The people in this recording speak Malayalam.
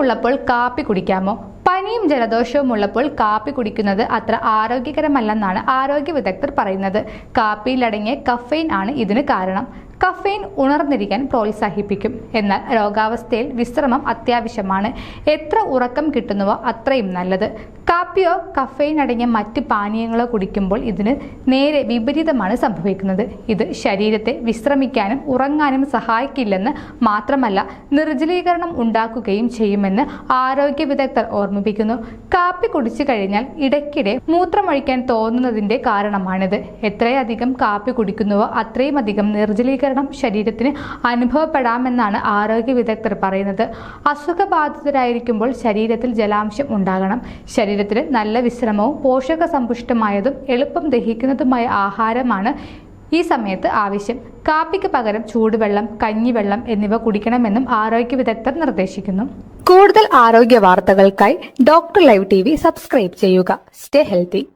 ഉള്ളപ്പോൾ കാപ്പി കുടിക്കാമോ? പനിയും ജലദോഷവും ഉള്ളപ്പോൾ കാപ്പി കുടിക്കുന്നത് അത്ര ആരോഗ്യകരമല്ലെന്നാണ് ആരോഗ്യ വിദഗ്ധർ പറയുന്നത്. കാപ്പിയിലടങ്ങിയ കഫെയിൻ ആണ് ഇതിന് കാരണം. കഫെയിൻ ഉണർന്നിരിക്കാൻ പ്രോത്സാഹിപ്പിക്കും. എന്നാൽ രോഗാവസ്ഥയിൽ വിശ്രമം അത്യാവശ്യമാണ്. എത്ര ഉറക്കം കിട്ടുന്നുവോ അത്രയും നല്ലത്. കാപ്പിയോ കഫെയിൻ അടങ്ങിയ മറ്റ് പാനീയങ്ങളോ കുടിക്കുമ്പോൾ ഇതിന് നേരെ വിപരീതമാണ് സംഭവിക്കുന്നത്. ഇത് ശരീരത്തെ വിശ്രമിക്കാനും ഉറങ്ങാനും സഹായിക്കില്ലെന്ന് മാത്രമല്ല നിർജലീകരണം ഉണ്ടാക്കുകയും ചെയ്യുമെന്ന് ആരോഗ്യ വിദഗ്ധർ ഓർമ്മിപ്പിക്കുന്നു. കാപ്പി കുടിച്ചു കഴിഞ്ഞാൽ ഇടയ്ക്കിടെ മൂത്രമൊഴിക്കാൻ തോന്നുന്നതിന്റെ കാരണമാണിത്. എത്രയധികം കാപ്പി കുടിക്കുന്നുവോ അത്രയും അധികം നിർജലീകരണം ശരീരത്തിന് അനുഭവപ്പെടാമെന്നാണ് ആരോഗ്യ വിദഗ്ധർ പറയുന്നത്. അസുഖബാധിതരായിരിക്കുമ്പോൾ ശരീരത്തിൽ ജലാംശം ഉണ്ടാകണം. ശരീരത്തിന് നല്ല വിശ്രമവും പോഷക സമ്പുഷ്ടമായതും എളുപ്പം ദഹിക്കുന്നതുമായ ആഹാരമാണ് ഈ സമയത്ത് ആവശ്യം. കാപ്പിക്ക് പകരം ചൂടുവെള്ളം കഞ്ഞിവെള്ളം എന്നിവ കുടിക്കണമെന്നും ആരോഗ്യ വിദഗ്ധർ നിർദ്ദേശിക്കുന്നു. കൂടുതൽ ആരോഗ്യ വാർത്തകൾക്കായി ഡോക്ടർ ലൈവ് ടി സബ്സ്ക്രൈബ് ചെയ്യുക. Stay healthy.